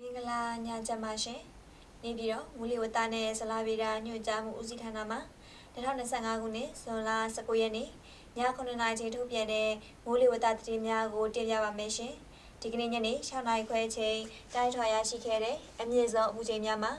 မင်္ဂလာညချမ်းပါရှင်နေပြီးတော့မူလီဝတ္တနဲ့ဇလာဗီဒါညွှန်ကြားမှုဦးစီးဌာနမှ2025ခုနှစ်ဇွန်လ19ရက်နေ့ည9:00နာရီချိန်ထုတ်ပြန်တဲ့မူလီဝတ္တသတင်းများကိုတင်ပြပါမယ်ရှင်ဒီကနေ့ညနေ6:00နာရီခွဲချိန်တိုင်းထွာရရှိခဲ့တဲ့အမြင့်ဆုံးအပူချိန်များမှာ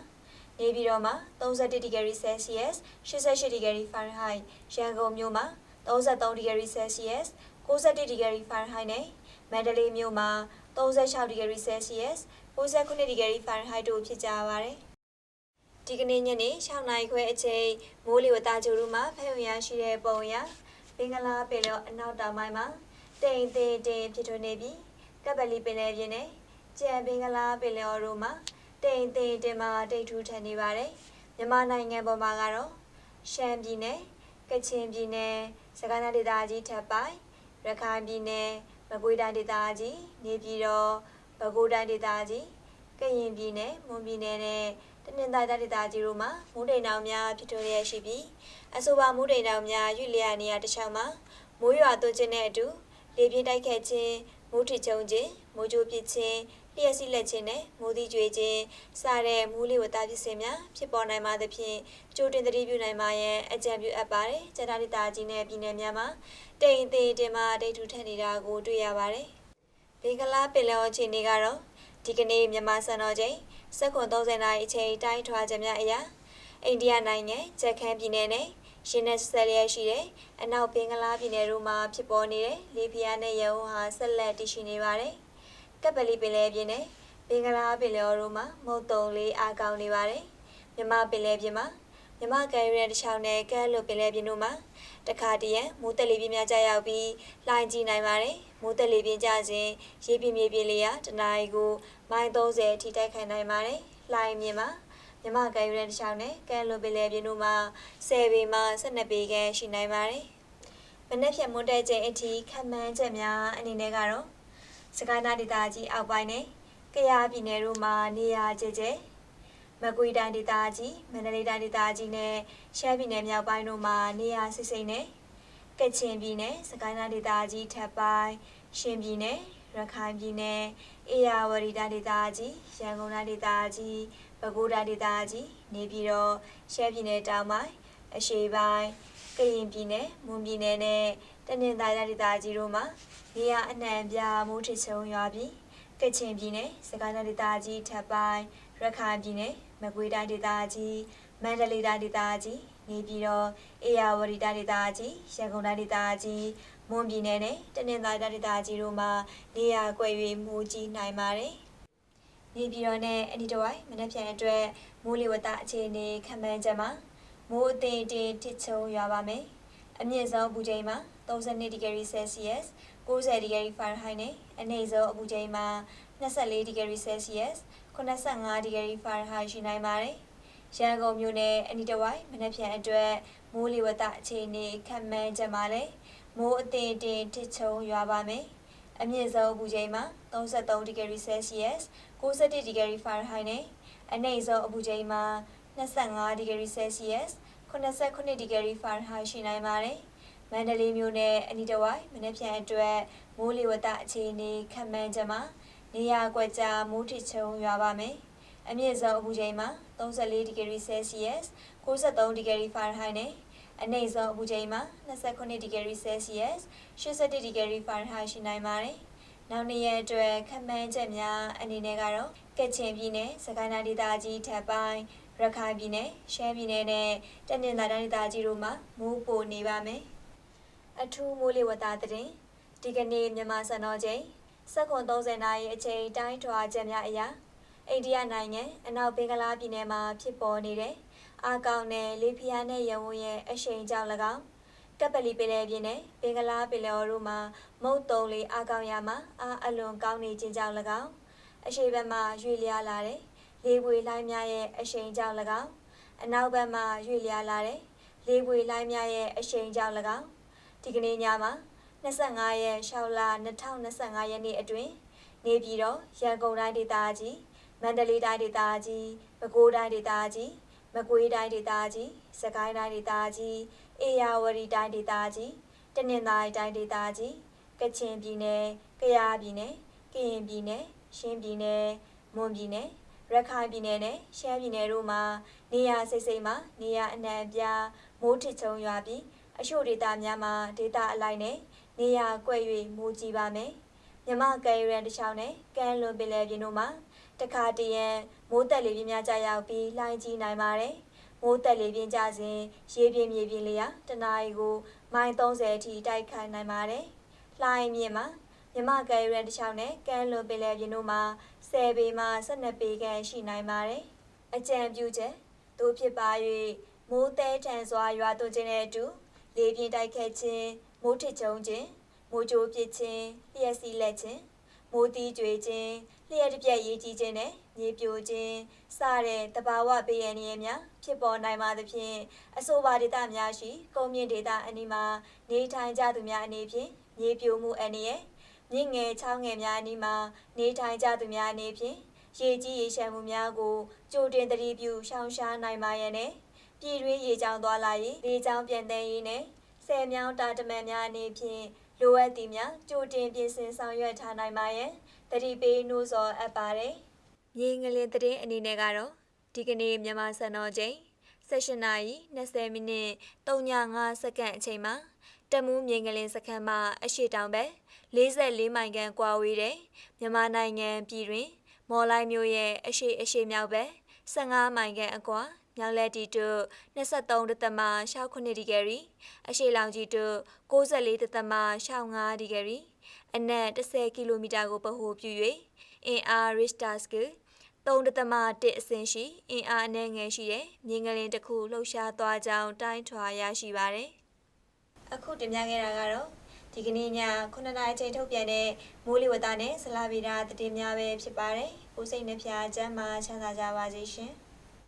နေပြည်တော်မှာ31ဒီဂရီဆဲလ်စီယပ်88ဒီဂရီဖာရင်ဟိုက်ရန်ကုန်မြို့မှာ33ဒီဂရီဆဲလ်စီယပ်61ဒီဂရီဖာရင်ဟိုက်နဲ့မန္တလေးမြို့မှာ 36ဒီဂရီဆဲလ်စီယပ်69ဒီဂရီဖာရင်ဟိုက်တို့ဖြစ်ကြပါတယ်။ဒီကနေ့ညနေ6နာရီခွဲအချိန်မိုးလေဝသကြိုးရူမှာဖျက်ရရှိတဲ့ပုံရဘင်္ဂလားပင်လယ်အနောက်တောင်ပိုင်းမှာတိမ်တိမ်တိမ်ဖြစ်ထွန်းနေပြီးကပ်ပလီပင်လယ်ပြင်နဲ့ကြံဘင်္ဂလားပင်လယ်အော်တို့မှာတိမ်တိမ်တင်မှာတိတ်ထူးထန်နေပါတယ်။မြန်မာနိုင်ငံပေါ်မှာကတော့ရှမ်းပြည်နယ်ကချင်ပြည်နယ်စကိုင်းတိုင်းဒေသကြီးထပ်ပိုင်းရခိုင်ပြည်နယ် မကွေးတိုင်းဒေသကြီးနေပြည်တော်ပဲခူးတိုင်းဒေသကြီးကရင်ပြည်နယ်မွန်ပြည်နယ်နဲ့တနင်္သာရီတိုင်းဒေသကြီးတို့မှာမူးတိမ်တောင်များဖြစ်ထွန်းရရှိပြီးအဆိုပါမူးတိမ်တောင်များရွေ့လျာနေရာတစ်ချောင်းမှာမိုးရွာသွန်းခြင်းနဲ့အတူလေပြင်းတိုက်ခတ်ခြင်းမိုးထစ်ချုံခြင်းမိုးကြိုးပစ်ခြင်း လျှက်စီးလက်ခြင်းနဲ့မိုးသီးကြွေခြင်းစတဲ့မူးလေဝသဖြစ်စဉ်များဖြစ်ပေါ်နိုင်ပါသဖြင့်ကြိုတင်သတိပြုနိုင်ပါရန်အကြံပြုအပ်ပါတယ်။ကျန်တာဒေသကြီးနဲ့ပြည်နယ်များမှာတိမ်သေးတင်မှာဒိတ်ထူထက်နေတာကိုတွေ့ရပါတယ်။ဘင်္ဂလားပင်လယ်အော်ခြေနေကတော့ဒီကနေ့မြန်မာစံတော်ချိန်7:30နာရီအချိန်တိုင်းထွာချက်များအရာအိန္ဒိယနိုင်ငံဂျက်ခန်ပြည်နယ်နဲ့ရင်းနဲ့ဆက်လျက်ရှိတဲ့အနောက်ဘင်္ဂလားပြည်နယ်တို့မှာဖြစ်ပေါ်နေတဲ့လေပြင်းနဲ့ရုံဟာဆက်လက်တည်ရှိနေပါတယ်။ ကပ်ပလီပင်လယ်ပြင်နဲ့ဘင်္ဂလားပင်လယ်တို့မှာမုတ်တုံလေးအားကောင်းနေပါတယ်။မြမပင်လယ်ပြင်မှာမြမကဲရဲတစ်ချောင်းနဲ့ကဲလွတ်ပင်လယ်ပြင်တို့မှာတခါတည်းရမိုးတက်လေးပြင်းများကြာရောက်ပြီးလှိုင်းကြီးနိုင်ပါတယ်။မိုးတက်လေးပြင်းကြခြင်းရေပြင်းမြေပြင်းလေးရတနအီကိုမိုင်30အထိတိုက်ခိုက်နိုင်ပါတယ်။လှိုင်းမြင်မှာမြမကဲရဲတစ်ချောင်းနဲ့ကဲလွတ်ပင်လယ်ပြင်တို့မှာ10ပေမှ12ပေခန့်ရှိနိုင်ပါတယ်။မနေ့ဖြန်မွန်းတဲ့ချိန်အထိခံမှန်းချက်များအနေနဲ့ကတော့ စကိုင်းတိုင်းဒေသကြီးအောက်ပိုင်းနဲ့ကယားပြည်နယ်တို့မှာနေရာကျကျမကွေးတိုင်းဒေသကြီးမန္တလေးတိုင်းဒေသကြီးနဲ့ရှမ်းပြည်နယ်မြောက်ပိုင်းတို့မှာနေရာစိစိမ့်နဲ့ကချင်ပြည်နယ်စကိုင်းတိုင်းဒေသကြီးထပ်ပိုင်းရှင်ပြည်နယ်ရခိုင်ပြည်နယ်အေရဝတီတိုင်းဒေသကြီးရန်ကုန်တိုင်းဒေသကြီးပဲခူးတိုင်းဒေသကြီးနေပြည်တော်ရှမ်းပြည်နယ်တောင်ပိုင်းအရှေ့ပိုင်း ကရင်ပြည်နယ်မွန်ပြည်နယ်နဲ့တနင်္သာရီတိုင်းဒေသကြီးတို့မှာနေရာအနှံ့ပြားမိုးထစ်ချုံရွာပြီးကချင်ပြည်နယ်စကိုင်းတိုင်းဒေသကြီးထပ်ပိုင်းရခိုင်ပြည်နယ်မကွေးတိုင်းဒေသကြီးမန္တလေးတိုင်းဒေသကြီးနေပြည်တော်အေရဝတီတိုင်းဒေသကြီးရန်ကုန်တိုင်းဒေသကြီးမွန်ပြည်နယ်နဲ့တနင်္သာရီတိုင်းဒေသကြီးတို့မှာနေရာကွက်၍မိုးကြီးနိုင်ပါတယ်။နေပြည်တော်နဲ့အနီးတစ်ဝိုက်မနက်ဖြန်အတွက်မိုးလေဝသအခြေအနေခန့်မှန်းချက်မှာ မိုးအသေးတင်တစ်ချုံရွာပါမယ်။အမြင့်ဆုံးအပူချိန်မှာ32ဒီဂရီဆဲလ်စီယပ်90ဒီဂရီဖာရင်ဟိုက်နဲ့အနည်းဆုံးအပူချိန်မှာ24ဒီဂရီဆဲလ်စီယပ်85ဒီဂရီဖာရင်ဟိုက်ရှိနိုင်ပါတယ်။ရန်ကုန်မြို့နယ်အနီးတစ်ဝိုက်မနက်ဖြန်အတွက်မိုးလေဝသအခြေအနေခန့်မှန်းချက်မှာလည်းမိုးအသေးတင်တစ်ချုံရွာပါမယ်။အမြင့်ဆုံးအပူချိန်မှာ33ဒီဂရီဆဲလ်စီယပ်61ဒီဂရီဖာရင်ဟိုက်နဲ့အနည်းဆုံးအပူချိန်မှာ 25ဒီဂရီဆဲလ်စီယပ်89ဒီဂရီဖာရင်ဟိုက်ရှိနိုင်ပါတယ်။မန္တလေးမြို့နယ်အနီးတစ်ဝိုက်မနက်ဖြန်အတွက်မိုးလေဝသအခြေအနေခန့်မှန်းချက်မှာနေရာကွက်ကြားမိုးထစ်ချုံရွာပါမယ်။အမြင့်ဆုံးအပူချိန်မှာ34ဒီဂရီဆဲလ်စီယပ်63ဒီဂရီဖာရင်ဟိုက်နဲ့အနည်းဆုံးအပူချိန်မှာ29ဒီဂရီဆဲလ်စီယပ်81ဒီဂရီဖာရင်ဟိုက်ရှိနိုင်ပါတယ်။နောက်နေ့ရက်အတွက်ခန့်မှန်းချက်များအနေနဲ့ကတော့ကချင်ပြည်နယ်စကိုင်းတိုင်းဒေသကြီးထပ်ပိုင်း ရခိုင်ပြည်နယ်ရှမ်းပြည်နယ်နဲ့တနင်္သာရီတိုင်းဒေသကြီးတို့မှာမိုးပိုနေပါမယ်။အထူးမိုးလေဝသသတင်းဒီကနေ့မြန်မာစံတော်ချိန်7:30နာရီအချိန်တိုင်းထွာချက်များအရာအိန္ဒိယနိုင်ငံအနောက်ဘင်္ဂလားပြည်နယ်မှာဖြစ်ပေါ်နေတဲ့အာကောင်နယ်လေဖျားနဲ့ရဝန်းရဲ့အရှိန်ကြောင့်၎င်းကပလီပင်လယ်ပြင်နဲ့ဘင်္ဂလားပင်လယ်အော်တို့မှာမုတ်တုံလေးအာကောင်ရမှာအာအလွန်ကောင်းနေခြင်းကြောင့်၎င်းအရှိဘက်မှာရွေလျားလာတဲ့ လေပွေလိုင်းများရဲ့အရှိန်ကြောင့်၎င်းအနောက်ဘက်မှာရွေလျားလာတဲ့လေပွေလိုင်းများရဲ့အရှိန်ကြောင့်၎င်းဒီကနေ့ညမှာ25ရက်6လ2025ရက်နေ့အတွင်းနေပြည်တော်ရန်ကုန်တိုင်းဒေသကြီးမန္တလေးတိုင်းဒေသကြီးပဲခူးတိုင်းဒေသကြီးမကွေးတိုင်းဒေသကြီးစကိုင်းတိုင်းဒေသကြီးအေရဝတီတိုင်းဒေသကြီးတနင်္သာရီတိုင်းဒေသကြီးကချင်ပြည်နယ်ကယားပြည်နယ်ကရင်ပြည်နယ်ရှမ်းပြည်နယ်မွန်ပြည်နယ် ရခိုင်ပြည်နယ်နဲ့ရှမ်းပြည်နယ်တို့မှာနေရာစိတ်စိတ်မှာနေရာအနှံ့အပြားမိုးထစ်ချုံရွာပြီးအရှို့ဒေတာများမှာဒေတာအလိုက်နဲ့နေရာကွက်၍မိုးကြီးပါမယ်မြမကယ်ရန်တစ်ချောင်းနဲ့ကမ်းလွန်ပင်လယ်ပြင်တို့မှာတခါတရံမိုးတက်လေပြင်းများကြရောက်ပြီးလှိုင်းကြီးနိုင်ပါတယ်မိုးတက်လေပြင်းကြစဉ်ရေပြင်းမြေပြင်းလျာတနအီကိုမိုင်30အထိတိုက်ခိုက်နိုင်ပါတယ်လှိုင်းမြင့်မှာ မြမကယ်ရန်တစ်ချောင်းနဲ့ကမ်းလွန်ပင်လယ်ပြင်တို့မှာ10ပေမှ12ပေခန့်ရှိနိုင်ပါတယ်အကြံပြုချက်တို့ဖြစ်ပါ၍မိုးတဲထန်စွာရွာသွန်းခြင်းနဲ့အတူလေပြင်းတိုက်ခတ်ခြင်းမိုးထစ်ချုံခြင်းမိုးကြိုးပစ်ခြင်းလျှက်စီးလက်ခြင်းမိုးတီးကြွေခြင်းလျှက်တစ်ပြက်ရေးကြီးခြင်းနဲ့မြေပြိုခြင်းစတဲ့တဘာဝဘေးရန်ရည်များဖြစ်ပေါ်နိုင်ပါသဖြင့်အဆိုပါဒေသများရှိ ကုန်းမြင့်ဒေသအနီးမှာနေထိုင်ကြသူများအနေဖြင့်မြေပြိုမှုအန္တရာယ် မြင့်ငယ်ချောင်းငယ်များအနီးမှာနေထိုင်ကြသူများအနေဖြင့်ရေကြီးရေရှမ်းမှုများကိုကြိုတင်သတိပြုရှောင်ရှားနိုင်ပါရန်နဲ့ပြည်တွင်းရေကြောင်းသွားလာရေးလေကြောင်းပြန်တန်းရေးနဲ့ဆယ်မြောင်းတာတမန်များအနေဖြင့်လိုအပ်သည်များကြိုတင်ပြင်ဆင်ဆောင်ရွက်ထားနိုင်ပါရန်တတိပေးနှိုးဆော်အပ်ပါတယ်။မြေငလင်သတင်းအနေနဲ့ကတော့ဒီကနေ့မြန်မာစံတော်ချိန်16နာရီ20မိနစ်35စက္ကန့်အချိန်မှာ တမူးမြေငလင်စခန်းမှာအရှိတောင်ဘက်44မိုင်ခန့်ကွာဝေးတဲ့မြန်မာနိုင်ငံပြည်တွင်မော်လိုက်မြို့ရဲ့အရှိအရှိမြောက်ဘက်15မိုင်ခန့်အကွာမြောက်လက်တီတု23တသမ69ဒီဂရီအရှိလောင်ကြီးတု64တသမ65ဒီဂရီအနက်10ကီလိုမီတာကိုပဟိုပြု၍အင်အား Richter scale 3.1အဆင့်ရှိအင်အားအနည်းငယ်ရှိတဲ့မြေငလင်တစ်ခုလှုပ်ရှားသွားကြောင်းတိုင်းထွာရရှိပါတယ်။ အခုတင်ပြခဲ့တာကတော့ဒီကနေ့ည9နာရီချိန်ထုတ်ပြန်တဲ့မိုးလေဝသနဲ့ဆလာဗီရာသတင်းများပဲဖြစ်ပါတယ်။ကိုစိတ်နှဖျားချမ်းသာချမ်းသာကြပါစေရှင်။